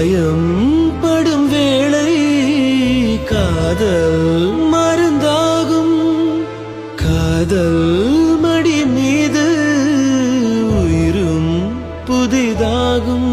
காயம் படும் வேளை காதல் மருந்தாகும். காதல் மடி மீது உயிரும் புதிதாகும்.